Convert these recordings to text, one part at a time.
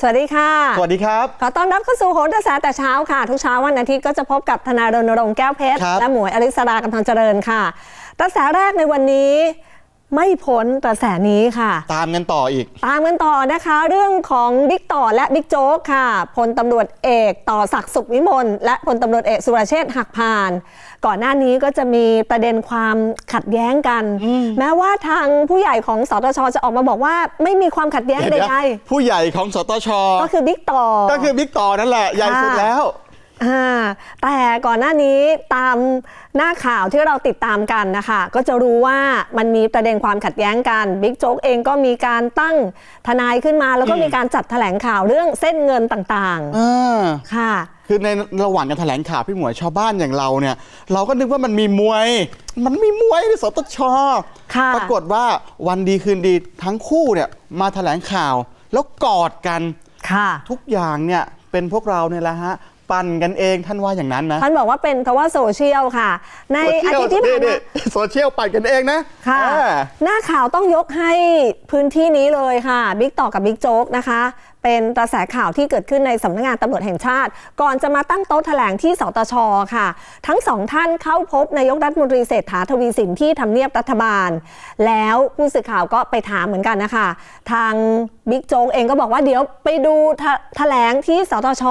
สวัสดีค่ะ สวัสดีครับ ขอต้อนรับเข้าสู่โหนกระแสแต่เช้าค่ะ ทุกเช้าวันอาทิตย์ก็จะพบกับธนายรณรงค์แก้วเพชร ครับ และหมวยอริสรากำธรเจริญค่ะกระแสแรกในวันนี้ ไม่พ้นกระแสนี้ค่ะ ตามกันต่ออีก ตามกันต่อนะคะ เรื่องของบิ๊กต่อและบิ๊กโจ๊กค่ะพลตำรวจเอกต่อศักดิ์สุขวิมลและพลตำรวจเอกสุรเชษฐ์หักพาน ก่อนหน้านี้ก็จะมีประเด็นความขัดแย้งกัน แม้ว่าทางผู้ใหญ่ของสตชจะออกมาบอกว่า ไม่มีความขัดแย้งเดี๋ยวใดๆผู้ใหญ่ของสตชๆก็คือบิ๊กต่อก็คือบิ๊กต่อนั่นแหละใหญ่สุดแล้วอ่า แต่ก่อนหน้านี้ตามหน้าข่าวที่เราติดตามกันนะคะ ก็จะรู้ว่ามันมีประเด็นความขัดแย้งกันบิ๊กโจ๊กเองก็มีการตั้งทนายขึ้นมา แล้วก็อืมมีการจัดแถลงข่าวเรื่องเส้นเงินต่างอ่าๆค่ะ คือในระหว่างการแถลงข่าวพี่หมวยชาวบ้านอย่างเราเนี่ย เราก็นึกว่ามันมีมวย มันมีมวยในสตชค่ะปรากฏว่าวันดีคืนดีทั้งคู่เนี่ยมาแถลงข่าวแล้วกอดกันค่ะทุกอย่างเนี่ยเป็นพวกเราเนี่ยแหละฮะ ปั่นกันเองท่านว่าอย่างนั้นนะท่านบอกว่าเป็นเพราะว่าโซเชียลค่ะ ในอาทิตย์ที่ผ่านมาโซเชียลปั่นกันเองนะค่ะอ่าหน้าข่าวต้องยกให้พื้นที่นี้เลยค่ะบิ๊กต่อกับบิ๊กโจ๊กนะคะ เป็นกระแสข่าวที่เกิดขึ้นในสำนักงานตำรวจแห่งชาติ ก่อนจะมาตั้งโต๊ะแถลงที่สตชค่ะ ทั้งสองท่านเข้าพบนายกรัฐมนตรีเศรษฐาทวีสินที่ทำเนียบรัฐบาล แล้วผู้สื่อข่าวก็ไปถามเหมือนกันนะคะ ทางบิ๊กโจ๊กเองก็บอกว่าเดี๋ยวไปดูแถแถลงที่สตช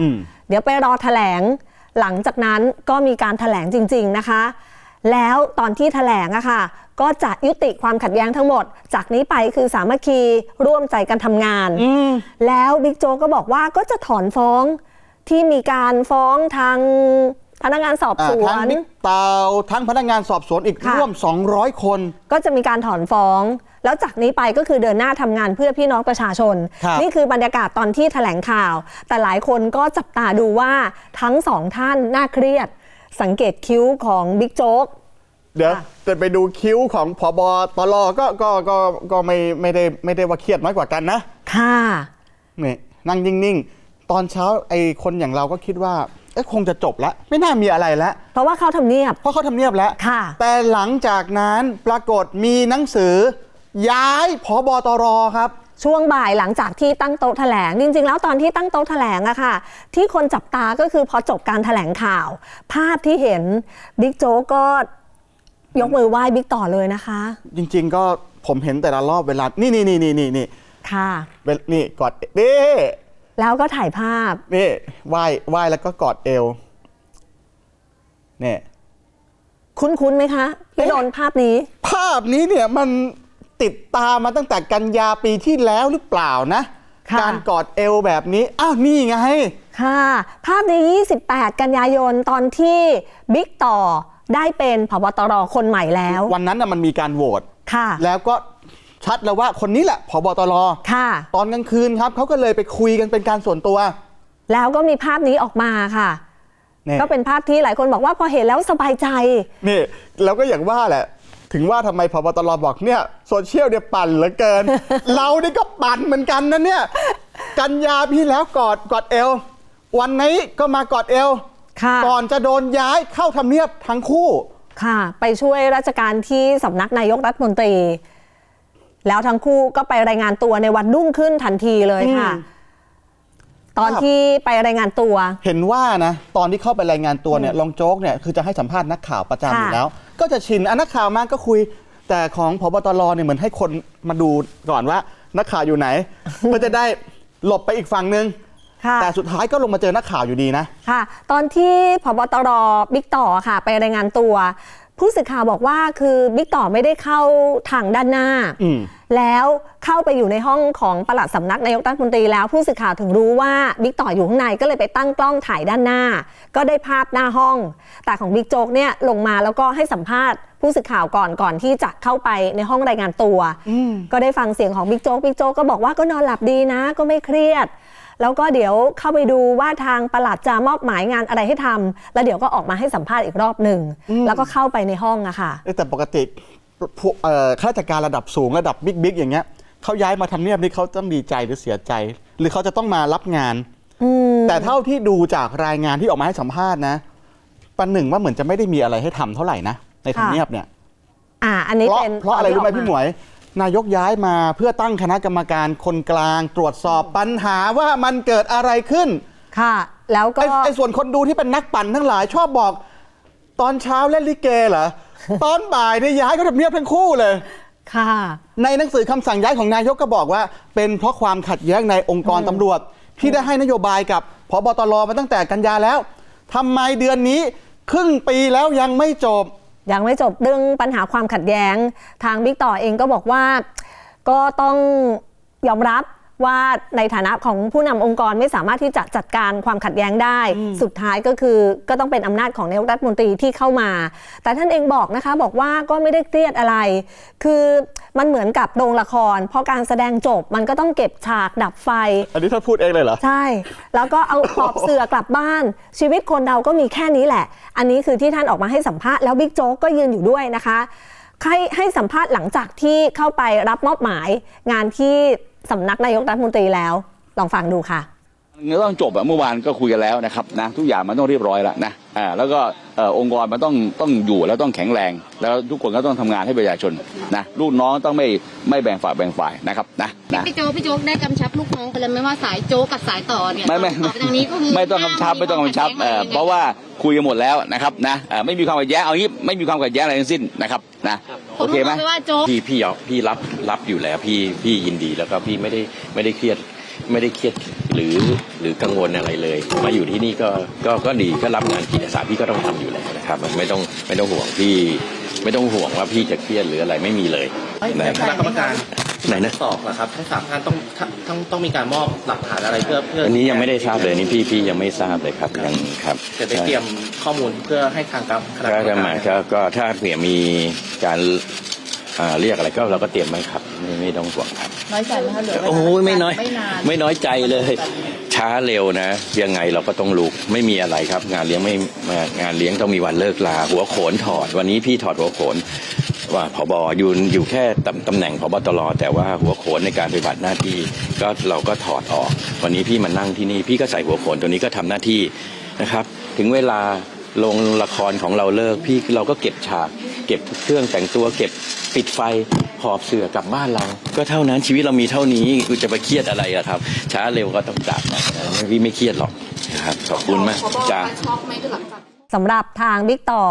อืมเดี๋ยวไปรอแถลง หลังจากนั้นก็มีการแถลงจริง ๆนะคะ แล้วตอนที่แถลงอะค่ะ ก็จะยุติความขัดแย้งทั้งหมด จากนี้ไปคือสามัคคีร่วมใจกันทำงานอืมแล้วบิ๊กโจ๊กก็บอกว่าก็จะถอนฟ้องที่มีการฟ้องทางพนักงานสอบอ่าสวทั้งนบิ๊กเตาทั้งพนักงานสอบสวนอีกค่ะร่วม 200 คน ก็จะมีการถอนฟ้อง แล้วจากนี้ไปก็คือเดินหน้าทำงานเพื่อพี่น้องประชาชนครับนี่คือบรรยากาศตอนที่แถลงข่าว แต่หลายคนก็จับตาดูว่าทั้งสองท่านน่าเครียด สังเกตคิ้วของบิ๊กโจ๊กเดี๋ยวค่ะจะไปดูคิ้วของพบตรก็ก็ก็ก็ไม่ไม่ได้ไม่ได้ว่าเครียดน้อยกว่ากันนะ ค่ะนี่นั่งนิ่งๆ ตอนเช้าไอ้คนอย่างเราก็คิดว่าเอ๊ะคงจะจบแล้ว ไม่น่ามีอะไรแล้ว เพราะว่าเขาทำเนียบ เพราะเขาทำเนียบแล้วค่ะแต่หลังจากนั้นปรากฏมีหนังสือ ย้ายพบตรครับ ช่วงบ่ายหลังจากที่ตั้งโต๊ะแถลง จริง ๆ แล้วตอนที่ตั้งโต๊ะแถลงอะค่ะ ที่คนจับตาก็คือพอจบการแถลงข่าว ภาพที่เห็นบิ๊กโจ๊กก็ยกมือไหว้บิ๊กต่อเลยนะคะ จริง ๆ ก็ผมเห็นแต่ละรอบเวลา นี่นี่นี่นี่นี่นี่ค่ะ เวลนี่กอดนี่แล้วก็ถ่ายภาพนี่ไหว้ไหว้แล้วก็กอดเอวนี่คุ้นๆไหมคะพี่นนท์ภาพนี้ ภาพนี้เนี่ยมัน ติดตามมาตั้งแต่กันยาปีที่แล้วหรือเปล่านะ ค่ะ การกอดเอวแบบนี้ อ้าว นี่ไง ค่ะ ภาพใน 28 กันยายนตอนที่บิ๊กต่อได้เป็นผบตรคนใหม่แล้ว วันนั้นน่ะมันมีการโหวตค่ะ แล้วก็ชัดแล้วว่าคนนี้แหละพบตรค่ะ ตอนกลางคืนครับเขาก็เลยไปคุยกันเป็นการส่วนตัวแล้วก็มีภาพนี้ออกมาค่ะนี่ก็เป็นภาพที่หลายคนบอกว่าพอเห็นแล้วสบายใจ นี่แล้วก็อย่างว่าแหละ ถึงว่าทำไมพบตรบอกเนี่ยโซเชียลเนี่ยปั่นเหลือเกิน เรานี่ก็ปั่นเหมือนกันนะเนี่ยกันยาพี่แล้วกอดกอดเอว วันนี้ก็มากอดเอวค่ะก่อนจะโดนย้ายเข้าทำเนียบทั้งคู่ ค่ะ ไปช่วยราชการที่สำนักนายกรัฐมนตรี แล้วทั้งคู่ก็ไปรายงานตัวในวันรุ่งขึ้นทันทีเลยค่ะอืมตอนที่ไปรายงานตัว เห็นว่านะ ตอนที่เข้าไปรายงานตัวเนี่ยรองโจ๊กเนี่ยคือจะให้สัมภาษณ์นักข่าวประจำค่ะอยู่แล้ว ก็จะชินอะนักข่าวมาก็คุย แต่ของพบตรเนี่ยเหมือนให้คนมาดูก่อนว่านักข่าวอยู่ไหนเพื่อจะได้หลบไปอีกฝั่งนึงค่ะแต่สุดท้ายก็ลงมาเจอนักข่าวอยู่ดีนะ ค่ะ ตอนที่พบตรบิ๊กต่อค่ะ ไปรายงานตัว ผู้สื่อข่าวบอกว่าคือบิ๊กต่อไม่ได้เข้าทางด้านหน้าอืมแล้วเข้าไปอยู่ในห้องของปลัดสำนักนายกรัฐมนตรีแล้วผู้สื่อข่าวถึงรู้ว่าบิ๊กต่ออยู่ข้างในก็เลยไปตั้งกล้องถ่ายด้านหน้า ก็ได้ภาพหน้าห้อง แต่ของบิ๊กโจ๊กเนี่ยลงมาแล้วก็ให้สัมภาษณ์ผู้สื่อข่าวก่อนก่อนที่จะเข้าไปในห้องรายงานตัวอืมก็ได้ฟังเสียงของบิ๊กโจ๊กบิ๊กโจ๊กก็บอกว่าก็นอนหลับดีนะ ก็ไม่เครียด แล้วก็เดี๋ยวเข้าไปดูว่าทางปลัดจะมอบหมายงานอะไรให้ทำแล้วเดี๋ยวก็ออกมาให้สัมภาษณ์อีกรอบหนึ่งแล้วก็เข้าไปในห้องอะค่ะเอ้ยแต่ปกติพวกเอ่อข้าราชการระดับสูงระดับบิ๊กๆอย่างเงี้ยเขาย้ายมาทำเนียบนี่เขาต้องดีใจหรือเสียใจ หรือเขาจะต้องมารับงานอืมแต่เท่าที่ดูจากรายงานที่ออกมาให้สัมภาษณ์นะปันหนึ่งว่าเหมือนจะไม่ได้มีอะไรให้ทำเท่าไหร่นะในทำเนียบเนี่ยอ่าอันนี้เพราะเป็นเพราะอะไรรู้ไหมตนที่พี่หมวย นายกย้ายมาเพื่อตั้งคณะกรรมการคนกลาง ตรวจสอบปัญหาว่ามันเกิดอะไรขึ้น ค่ะ แล้วก็ไอ้ไอ้ส่วนคนดูที่เป็นนักปั่นทั้งหลายชอบบอก ตอนเช้าเล่นลิเกเหรอ ตอนบ่ายเนี่ยย้ายก็ทำเนียบทั้งคู่เลย ค่ะ ในหนังสือคำสั่งย้ายของนายกก็บอกว่า เป็นเพราะความขัดแย้งในองค์กรตำรวจ ที่ได้ให้นโยบายกับพบตรมาตั้งแต่กันยาแล้วทำไมเดือนนี้ ครึ่งปีแล้วยังไม่จบ ยังไม่จบเรื่องปัญหาความขัดแย้ง ทางบิ๊กต่อเองก็บอกว่าก็ต้องยอมรับ ว่าในฐานะของผู้นำองค์กรไม่สามารถที่จะจัดการความขัดแย้งได้ สุดท้ายก็คือก็ต้องเป็นอำนาจของนายกรัฐมนตรีที่เข้ามา แต่ท่านเองบอกนะคะบอกว่าก็ไม่ได้เครียดอะไร คือมันเหมือนกับโรงละครพอการแสดงจบมันก็ต้องเก็บฉากดับไฟ อันนี้ท่านพูดเองเลยเหรอ ใช่ แล้วก็เอาหอบเสือกลับบ้าน ชีวิตคนเราก็มีแค่นี้แหละ อันนี้คือที่ท่านออกมาให้สัมภาษณ์แล้วบิ๊กโจ๊กก็ยืนอยู่ด้วยนะคะ ให้ให้สัมภาษณ์หลังจากที่เข้าไปรับมอบหมายงานที่สำนักนายกรัฐมนตรีแล้ว ลองฟังดูค่ะ มันต้องจบอะเมื่อวานก็คุยกันแล้วนะครับนะทุกอย่างมันต้องเรียบร้อยแล้วนะอ่าแล้วก็เอ่อองค์กรมันต้องต้องอยู่แล้วต้องแข็งแรง แล้วทุกคนก็ต้องทำงานให้ประชาชนนะลูกน้องต้องไม่ไม่แบ่งฝ่ายแบ่งฝ่ายนะครับนะนะพี่โจ๊กพี่โจ๊กได้กำชับลูกน้องไปเลยไหมว่าสายโจ๊กกับสายต่อเนี่ยไม่ไม่ต่อไปทางนี้ก็คือไม่ต้องกำชับไม่ต้องกำชับเอ่อเพราะว่าคุยกันหมดแล้วนะครับนะเอ่อไม่มีความขัดแย้งเอางี้ไม่มีความขัดแย้งอะไรทั้งสิ้นนะครับนะผโอมเคไหมรู้ไปว่าโจ๊กพี่พี่ยอมพี่รับรับอยู่แล้วพี่พี่ยินดีแล้วก็พี่ไม่ได้ไม่ได้เครียด ไม่ได้เครียดหรือหรือกังวลอะไรเลย มาอยู่ที่นี่ก็ก็ก็ดีก็รับงานจิตอาสาพี่ก็ต้องทำอยู่แล้วนะครับ ไม่ต้องไม่ต้องห่วงพี่ ไม่ต้องห่วงว่าพี่จะเครียดหรืออะไรไม่มีเลยในนะคณะกรรมการไหนนะสอบนะครับทั้งสามท่านต้องต้องต้องมีการมอบหลักฐานอะไรเพื่อเพื่ออัอันนี้ยังไม่ได้ทราบเลยนี่พี่พี่ยังไม่ทราบเลยครับยังครับจะได้เตรียมข้อมูลเพื่อให้ทางการคณะกรก็รมจะการมาก็ก็ถ้าเผื่อมีการ อ่าเรียกอะไรก็เราก็เตรียมไว้ครับไม่ไม่ต้องห่วงครับ น้อยใจไหมคะเหลือเวลาโอ้ยไม่น้อย ไม่นานไม่น้อยใจเลย ช้าเร็วนะ ยังไงเราก็ต้องลุกไม่มีอะไรครับ งานเลี้ยงไม่งานเลี้ยงต้องมีวันเลิกลา หัวโขนถอด วันนี้พี่ถอดหัวโขน ว่าผบอยู่อยู่แค่ตำตำแหน่งพบตรแต่ว่าหัวโขนในการปฏิบัติหน้าที่ ก็เราก็ถอดออก วันนี้พี่มานั่งที่นี่พี่ก็ใส่หัวโขนตัวนี้ก็ทำหน้าที่นะครับ ถึงเวลาลงละครของเราเลิกพี่เราก็เก็บฉาก เก็บเครื่องแต่งตัวเก็บปิดไฟหอบเสือกลับบ้านเรา ก็เท่านั้นชีวิตเรามีเท่านี้กูจะไปเครียดอะไรอะครับ ช้าเร็วก็ต้องจากนะพี่ไม่เครียดหรอกนะครับขอบคุณมากจ้าสำหรับทางบิ๊กต่อ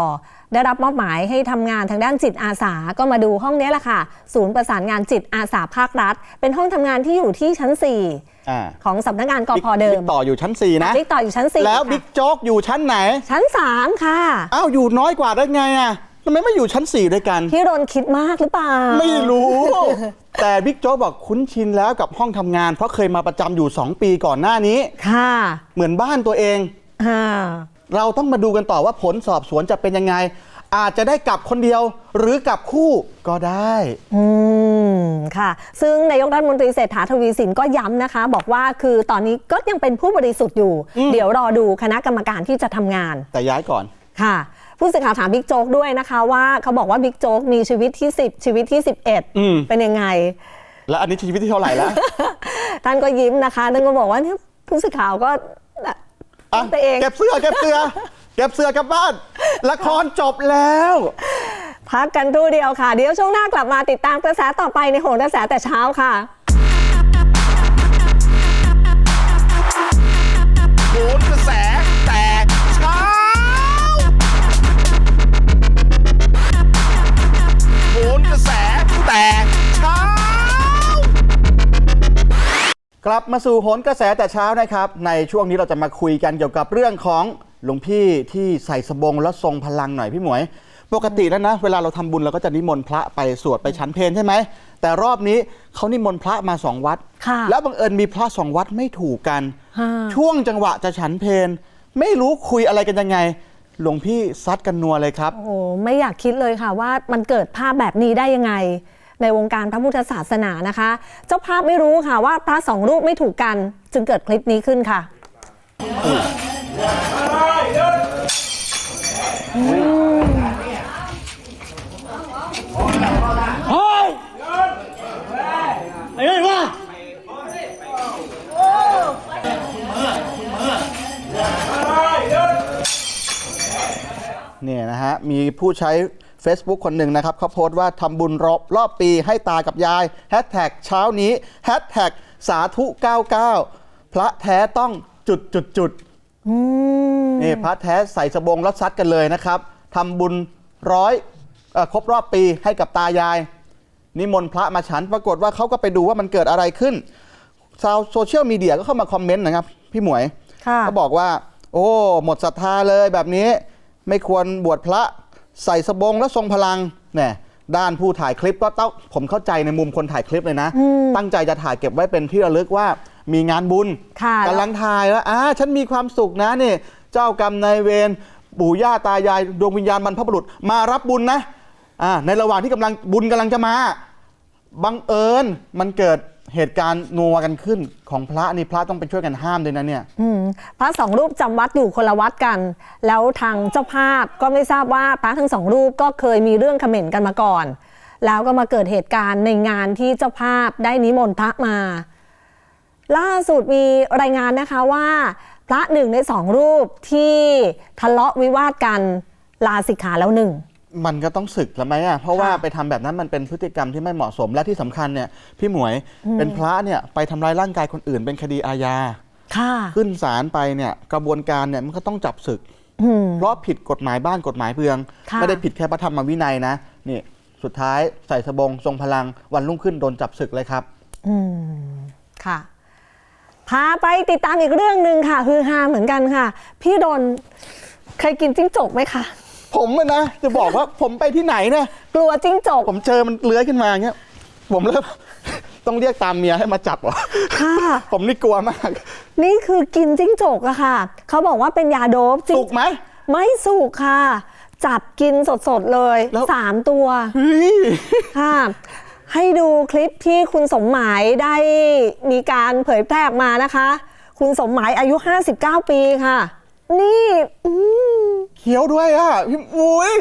ได้รับมอบหมายให้ทำงานทางด้านจิตอาสา ก็มาดูห้องนี้แหละค่ะ ศูนย์ประสานงานจิตอาสาภาครัฐ เป็นห้องทำงานที่อยู่ที่ชั้นอ่า4ของสำนักงานกพเดิมบิ๊กต่ออยู่ชั้น 4 นะบิ๊กต่ออยู่ชั้น 4 แล้วค่ะบิ๊กโจ๊กอยู่ชั้นไหน ชั้น 3 ค่ะ อ้าวอยู่น้อยกว่าได้ไงอะ ทำไมไม่อยู่ชั้น 4 ด้วยกัน พี่รนคิดมากหรือเปล่า ไม่รู้ แต่บิ๊กโจ๊กบอกคุ้นชินแล้วกับห้องทำงาน เพราะเคยมาประจำอยู่ 2 ปีก่อนหน้านี้ ค่ะเหมือนบ้านตัวเอง อ่าเราต้องมาดูกันต่อว่าผลสอบสวนจะเป็นยังไง อาจจะได้กลับคนเดียว หรือกลับคู่ก็ได้ อืม ค่ะ ซึ่งนายกรัฐมนตรีเศรษฐาทวีสินก็ย้ำนะคะ บอกว่าคือตอนนี้ก็ยังเป็นผู้บริสุทธิ์อยู่ เดี๋ยวรอดูคณะกรรมการที่จะทำงาน แต่ย้ายก่อน ค่ะ ผู้สื่อข่าวถามบิ๊กโจ๊กด้วยนะคะว่าเขาบอกว่าบิ๊กโจ๊กมีชีวิตที่ 10 ชีวิตที่อืม11 เป็นยังไง แล้วอันนี้ชีวิตที่เท่าไหร่แล้ว ท่านก็ยิ้มนะคะท่านก็บอกว่าเนี่ยผู้สื่อข่าวก็อะตัวเองเก็บเสื้อเก็บเสื้อเก็บเสื้อกลับบ้าน ละครจบแล้วพักกันดูเดียวค่ะ เดี๋ยวช่วงหน้ากลับมาติดตามกระแสต่อไปในโหนกระแสแต่เช้าค่ะ กลับมาสู่โหนกระแสแต่เช้านะครับ ในช่วงนี้เราจะมาคุยกันเกี่ยวกับเรื่องของหลวงพี่ที่ใส่สบงแล้วทรงพลังหน่อยพี่หมวย ปกติแล้วนะ เวลาเราทำบุญเราก็จะนิมนต์พระไปสวดไปฉันเพลใช่ไหม แต่รอบนี้เขานิมนต์พระมาสองวัดค่ะแล้วบังเอิญมีพระสองวัดไม่ถูกกันฮะช่วงจังหวะจะฉันเพลไม่รู้คุยอะไรกันยังไงหลวงพี่ซัดกันนัวเลยครับ โอ้โหไม่อยากคิดเลยค่ะว่ามันเกิดภาพแบบนี้ได้ยังไง ในวงการพระพุทธศาสนานะคะ เจ้าภาพไม่รู้ค่ะว่าพระสองรูปไม่ถูกกัน จึงเกิดคลิปนี้ขึ้นค่ะเนี่ยนะฮะ มีผู้ใช้ Facebook คนหนึ่งนะครับเขาโพสต์ว่าทำบุญรอบรอบปีให้ตากับยายแฮชแท็กเช้านี้แฮชแท็กสาธุ 99 พระแท้ต้องจุดจุดจุดนี่พระแท้ใส่สบงรัดซัดกันเลยนะครับทำบุญร้อยเออครบรอบปีให้กับตายาย นิมนต์พระมาฉันปรากฏว่าเขาก็ไปดูว่ามันเกิดอะไรขึ้นชาวโซเชียลมีเดียก็เข้ามาคอมเมนต์นะครับ พี่หมวยค่ะเขาบอกว่า โอ้ หมดศรัทธาเลยแบบนี้ ไม่ควรบวชพระ ใส่สบงและทรงพลังเนี่ยด้านผู้ถ่ายคลิปก็ต้องผมเข้าใจในมุมคนถ่ายคลิปเลยนะ ตั้งใจจะถ่ายเก็บไว้เป็นที่ระลึกว่ามีงานบุญค่ะกำลังถ่ายแล้วอ่าฉันมีความสุขนะนี่เจ้ากรรมนายเวรปู่ย่าตายายดวงวิญญาณบรรพบุรุษมารับบุญนะอ่าในระหว่างที่กำลังบุญกำลังจะมาบังเอิญมันเกิด เหตุการณ์นัวกันขึ้นของพระนี่พระต้องไปช่วยกันห้ามด้วยนะเนี่ย อืมพระสองรูปจำวัดอยู่คนละวัดกัน แล้วทางเจ้าภาพก็ไม่ทราบว่าพระทั้งสองรูปก็เคยมีเรื่องเขม่นกันมาก่อน แล้วก็มาเกิดเหตุการณ์ในงานที่เจ้าภาพได้นิมนต์พระมา ล่าสุดมีรายงานนะคะว่า พระหนึ่งในสองรูปที่ทะเลาะวิวาทกันลาสิกขาแล้วหนึ่ง มันก็ต้องศึกแล้วไหมอะเพราะว่าค่ะไปทำแบบนั้นมันเป็นพฤติกรรมที่ไม่เหมาะสมและที่สำคัญเนี่ยพี่หมวยเป็นพระเนี่ยไปทำร้ายร่างกายคนอื่น เป็นคดีอาญาค่ะขึ้นศาลไปเนี่ยกระบวนการเนี่ยมันก็ต้องจับศึกอืมเพราะผิดกฎหมายบ้านกฎหมายเพืองค่ะไม่ได้ผิดแค่พระธรรมวินัยนะนี่สุดท้ายใส่สบงทรงพลังวันรุ่งขึ้นโดนจับศึกเลยครับ อืมค่ะพาไปติดตามอีกเรื่องหนึ่งค่ะคือฮาเหมือนกันค่ะ พี่ดนเคยกินจิ้งจกไหมคะ ผมอะนะจะบอกว่าผมไปที่ไหนเนี่ยกลัวจิ้งจกผมเจอมันเลื้อยขึ้นมาอย่างเงี้ยผมเริ่ม ต้องเรียกตามเมียให้มาจับเหรอค่ะ ผมนี่กลัวมากนี่คือกินจิ้งจกอะค่ะ เขาบอกว่าเป็นยาโดบจิ้งสุกไหม ไม่สุกค่ะ จับกินสดๆเลยแล้ว สามตัว เฮ้ย ค่ะ ให้ดูคลิปที่คุณสมหมายได้มีการเผยแพร่ออกมานะคะ คุณสมหมายอายุ 59 ปีค่ะ นี่อืมเคี้ยวด้วยอะพี่อุ้ย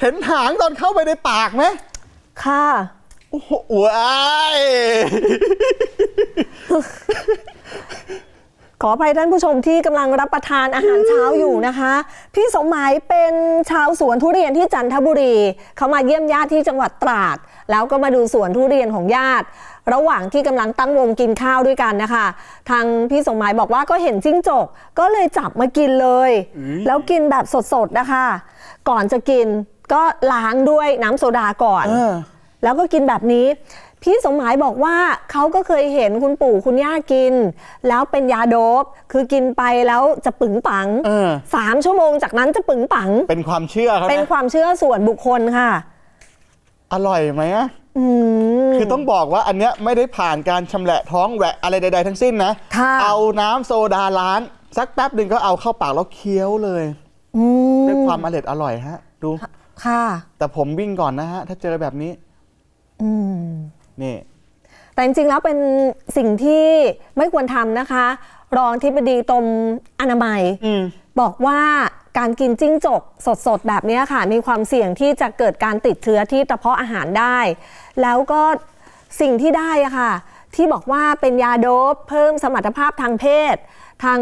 เห็นหางตอนเข้าไปในปากไหมค่ะ โอ้โหว้ายขออภัยท่านผู้ชมที่กำลังรับประทานอาหารเช้าอยู่นะคะ พี่สมหมายเป็นชาวสวนทุเรียนที่จันทบุรี เขามาเยี่ยมญาติที่จังหวัดตราด แล้วก็มาดูสวนทุเรียนของญาติ ระหว่างที่กำลังตั้งวงกินข้าวด้วยกันนะคะ ทางพี่สมหมายบอกว่าก็เห็นจิ้งจก ก็เลยจับมากินเลย แล้วกินแบบสดๆนะคะ ก่อนจะกินก็ล้างด้วยน้ำโซดาก่อนเออแล้วก็กินแบบนี้ พี่สมหมายบอกว่าเขาก็เคยเห็นคุณปู่คุณย่ากิน แล้วเป็นยาโดบคือกินไปแล้วจะปึงปังเออสามชั่วโมงจากนั้นจะปึงปัง เป็นความเชื่อเขาเป็นนะความเชื่อส่วนบุคคลค่ะ อร่อยไหมอะอืมคือต้องบอกว่าอันเนี้ยไม่ได้ผ่านการชำแหละท้องแหวะอะไรใด ๆ ทั้งสิ้นนะ ค่ะ เอาน้ำโซดาล้างสักแป๊บหนึ่งก็เอาเข้าปากแล้วเคี้ยวเลยอืมด้วยความอร่อยอร่อยฮะ ดู ค่ะ แต่ผมวิ่งก่อนนะฮะ ถ้าเจอแบบนี้ อืม นี่ แต่จริงๆ แล้วเป็นสิ่งที่ไม่ควรทำนะคะ รองที่บดีกรมอนามัยอืมบอกว่าการกินจิ้งจกสดๆ แบบนี้ค่ะ มีความเสี่ยงที่จะเกิดการติดเชื้อที่กระเพาะอาหารได้ แล้วก็สิ่งที่ได้อะค่ะ ที่บอกว่าเป็นยาโดบเพิ่มสมรรถภาพทางเพศ ทาง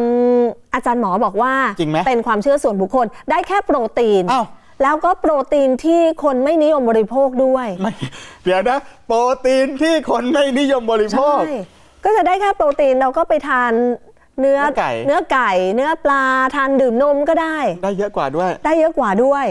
อาจารย์หมอบอกว่าจริงไหมเป็นความเชื่อส่วนบุคคล ได้แค่โปรตีนอ้าวแล้วก็โปรตีนที่คนไม่นิยมบริโภคด้วยไม่เดี๋ยวนะ โปรตีนที่คนไม่นิยมบริโภใช่คก็จะได้แค่โปรตีนเราก็ไปทาน เนื้อเนื้อไก่เนื้อไก่เนื้อปลาทานดื่มนมก็ได้ ได้เยอะกว่าด้วย ได้เยอะกว่าด้วย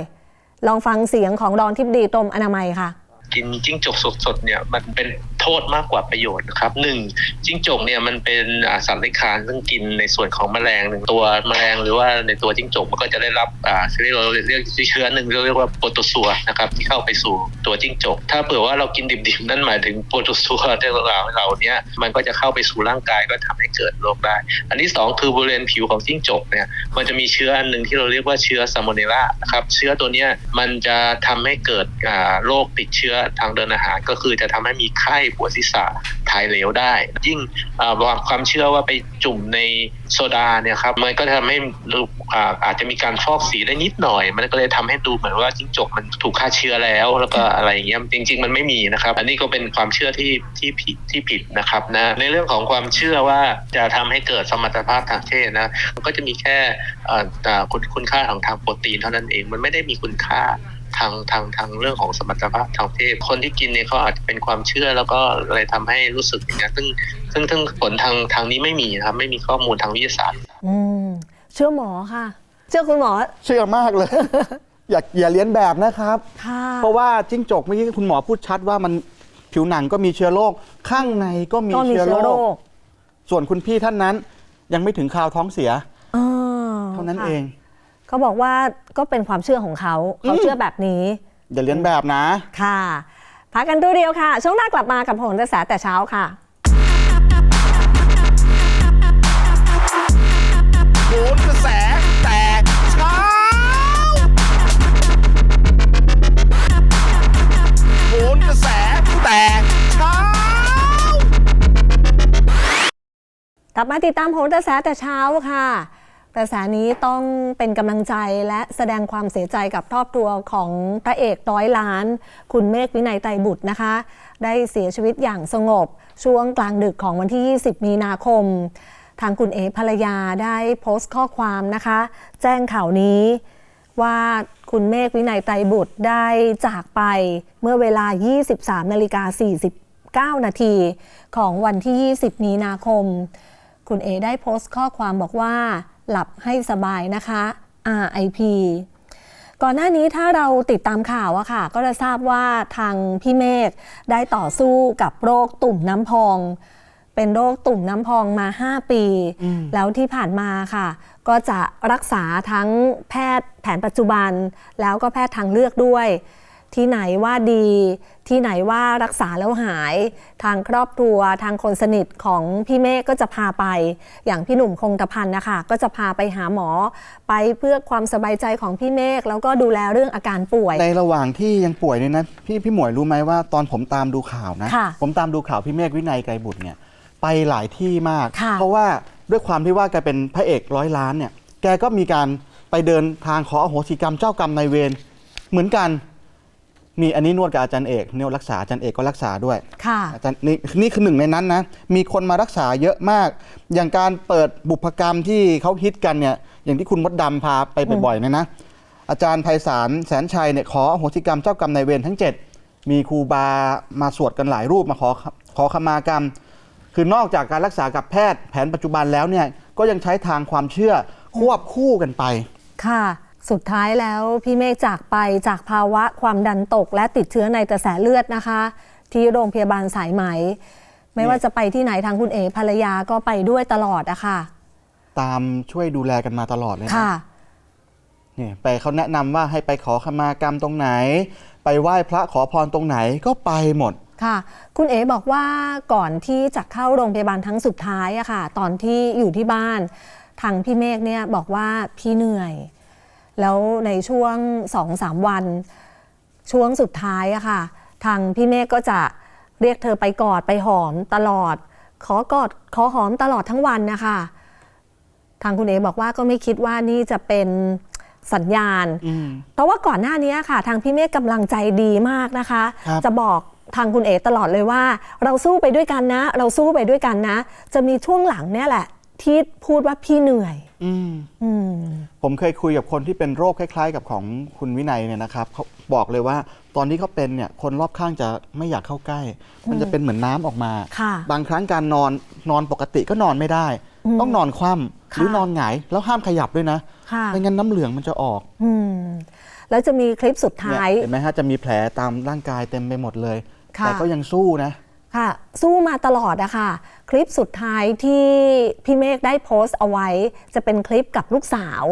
ลองฟังเสียงของรองทิบดีกรมอนามัยค่ะ กินจิ้งจกสดๆเนี่ยมันเป็น โทษมากกว่าประโยชน์นะครับหนึ่งจิ้งจกเนี่ยมันเป็นสัตว์เลื้อยคลานซึ่งกินในส่วนของแมลงหนึ่งตัวแมลงหรือว่าในตัวจิ้งจกมันก็จะได้รับอ่าที่เราเรียกเชื้อหนึ่งเรียกว่าโปรโตซัวนะครับที่เข้าไปสู่ตัวจิ้งจก ถ้าเผื่อว่าเรากินดิบๆนั่นหมายถึงโปรโตซัวที่เราเราเนี่ยมันก็จะเข้าไปสู่ร่างกายก็ทำให้เกิดโรคได้ อันที่สองคือบริเวณผิวของจิ้งจกเนี่ยมันจะมีเชื้ออันหนึ่งที่เราเรียกว่าเชื้อซาโมเนล่านะครับเชื้อตัวเนี้ยมันจะทำให้เกิดอ่าโรคติดเชื้อทางเดินอาหารก็คือจะทำให้มีไข้ปวดศีรษะถ่ายเหลวได้ ยิ่งอ่าความเชื่อว่าไปจุ่มในโซดาเนี่ยครับมันก็ทำให้ดูอ่าอาจจะมีการฟอกสีได้นิดหน่อย มันก็เลยทำให้ดูเหมือนว่าจิ้งจกมันถูกฆ่าเชื้อแล้ว แล้วก็อะไรอย่างเงี้ยจริง ๆ มันไม่มีนะครับ อันนี้ก็เป็นความเชื่อที่ที่ผิดที่ผิดนะครับนะในเรื่องของความเชื่อว่าจะทำให้เกิดสมรรถภาพทางเพศนะมันก็จะมีแค่คุณค่าของทางโปรตีนเท่านั้นเองมันไม่ได้มีคุณค่า ทางทางทางเรื่องของสมรรถภาพทางเพศคนที่กินเนี่ยเขาอาจจะเป็นความเชื่อแล้วก็อะไรทำให้รู้สึกอย่างนี้ยซึ่งซึ่งซึ่งผลทางทางนี้ไม่มีนะครับไม่มีข้อมูลทางวิทยาศาสตร์ อืมเชื่อหมอค่ะ เชื่อคุณหมอ เชื่อมากเลย อย่าอย่าเลียนแบบนะครับค่ะเพราะว่าจิ้งจกเมื่อกี้คุณหมอพูดชัดว่ามันผิวหนังก็มีเชื้อโรคข้างในก็มีก็มีเชื้อเชื้อโรโรคคส่วนคุณพี่ท่านนั้น ยังไม่ถึงคราวท้องเสียอ่เท่านั้นค่ะเอง เขาบอกว่าก็เป็นความเชื่อของเขาเขาเชื่อแบบนี้ อย่าเลียนแบบนะ ค่ะพักกันดูเดียวค่ะ ช่วงหน้ากลับมากับผลกระแสแต่เช้าค่ะโหนกระแสแต่เช้าโหนกระแสแต่เช้ากลับมาติดตามโหนกระแสแต่เช้าค่ะ กระแสนี้ต้องเป็นกำลังใจและแสดงความเสียใจกับครอบครัวของพระเอกร้อยล้าน คุณเมฆวินัยไตรบุตรนะคะ ได้เสียชีวิตอย่างสงบ ช่วงกลางดึกของวันที่ 20 มีนาคม ทางคุณเอภรรยาได้โพสต์ข้อความนะคะ แจ้งข่าวนี้ว่าคุณเมฆวินัยไตรบุตรได้จากไปเมื่อเวลา 23นาฬิกา49 นาทีของวันที่ 20 มีนาคม คุณเอได้โพสต์ข้อความบอกว่า หลับให้สบายนะคะ RIP ก่อนหน้านี้ถ้าเราติดตามข่าวอะค่ะ ก็จะทราบว่าทางพี่เมฆได้ต่อสู้กับโรคตุ่มน้ำพอง เป็นโรคตุ่มน้ำพองมา 5 ปี แล้วที่ผ่านมาค่ะ ก็จะรักษาทั้งแพทย์แผนปัจจุบัน แล้วก็แพทย์ทางเลือกด้วย ที่ไหนว่าดี ที่ไหนว่ารักษาแล้วหาย ทางครอบครัวทางคนสนิทของพี่เมฆก็จะพาไป อย่างพี่หนุ่มคงกระพันธ์นะคะ ก็จะพาไปหาหมอ ไปเพื่อความสบายใจของพี่เมฆแล้วก็ดูแลเรื่องอาการป่วย ในระหว่างที่ยังป่วยเนี่ยนะพี่พี่หมวยรู้ไหมว่าตอนผมตามดูข่าวนะค่ะผมตามดูข่าวพี่เมฆวินัยไกรบุตรเนี่ยไปหลายที่มากค่ะเพราะว่าด้วยความที่ว่าแกเป็นพระเอกร้อยล้านเนี่ยแกก็มีการไปเดินทางขออโหสิกรรมเจ้ากรรมนายเวรเหมือนกัน มีอันนี้นวดกับอาจารย์เอกเนี่ยรักษาอาจารย์เอกก็รักษาด้วยค่ะอาจารย์นี่นี่คือหนึ่งในนั้นนะ มีคนมารักษาเยอะมาก อย่างการเปิดบุพกรรมที่เขาฮิตกันเนี่ย อย่างที่คุณมดดำพาไปบ่อยๆเนี่ยนะ อาจารย์ไพศาลแสนชัยเนี่ยขออโหสิกรรมเจ้ากรรมนายเวรทั้ง 7 มีครูบามาสวดกันหลายรูปมาขอขอขมากรรม คือนอกจากการรักษากับแพทย์แผนปัจจุบันแล้วเนี่ย ก็ยังใช้ทางความเชื่อควบคู่กันไป ค่ะ สุดท้ายแล้วพี่เมฆจากไปจากภาวะความดันตก และติดเชื้อในกระแสเลือดนะคะ ที่โรงพยาบาลสายไหม ไม่ว่าจะไปที่ไหนทางคุณเอภรรยาก็ไปด้วยตลอดอะค่ะ ตามช่วยดูแลกันมาตลอดเลยนะค่ะ เนี่ยไปเขาแนะนำว่าให้ไปขอขมากรรมตรงไหน ไปไหว้พระขอพรตรงไหนก็ไปหมด ค่ะ คุณเอ๋บอกว่าก่อนที่จะเข้าโรงพยาบาลครั้งสุดท้ายอะค่ะ ตอนที่อยู่ที่บ้าน ทางพี่เมฆเนี่ยบอกว่าพี่เหนื่อย แล้วในช่วงสองสามวัน ช่วงสุดท้ายอะค่ะ ทางพี่เมฆก็จะเรียกเธอไปกอดไปหอมตลอด ขอกอดขอหอมตลอดทั้งวันนะคะ ทางคุณเอ๋บอกว่าก็ไม่คิดว่านี่จะเป็นสัญญาณอืมเพราะว่าก่อนหน้านี้ค่ะ ทางพี่เมฆกำลังใจดีมากนะคะครับจะบอกทางคุณเอ๋ตลอดเลยว่า เราสู้ไปด้วยกันนะ เราสู้ไปด้วยกันนะ จะมีช่วงหลังเนี่ยแหละ ที่พูดว่าพี่เหนื่อย อืม อืม ผมเคยคุยกับคนที่เป็นโรคคล้าย ๆ กับของคุณวินัยเนี่ยนะครับเขาบอกเลยว่าตอนที่เขาเป็นเนี่ยคนรอบข้างจะไม่อยากเข้าใกล้ มันจะเป็นเหมือนน้ำออกมา ค่ะบางครั้งการนอนนอนปกติก็นอนไม่ได้ อืมต้องนอนคว่ำค่ะหรือนอนหงายแล้วห้ามขยับด้วยนะค่ะ ไม่งั้นน้ำเหลืองมันจะออกอืม แล้วจะมีคลิปสุดท้ายเนี่ยเห็นไหมฮะจะมีแผลตามร่างกายเต็มไปหมดเลย ค่ะ แต่ก็ยังสู้นะ ค่ะ สู้มาตลอดอะค่ะ คลิปสุดท้ายที่พี่เมฆได้โพสต์เอาไว้ จะเป็นคลิปกับลูกสาว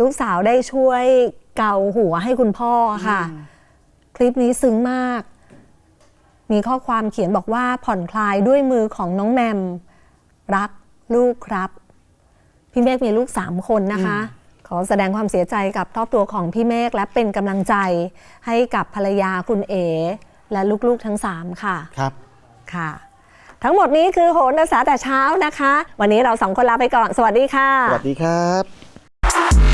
ลูกสาวได้ช่วยเกาหัวให้คุณพ่อค่ะ คลิปนี้ซึ้งมาก มีข้อความเขียนบอกว่าผ่อนคลายด้วยมือของน้องแมม รักลูกครับ พี่เมฆมีลูกสามคนนะคะ ขอแสดงความเสียใจกับครอบครัวของพี่เมฆและเป็นกำลังใจให้กับภรรยาคุณเอและลูกๆทั้งสามค่ะ ครับ ค่ะ ทั้งหมดนี้คือโหนภาษาแต่เช้านะคะ วันนี้เราสองคนลาไปก่อน สวัสดีค่ะ สวัสดีครับ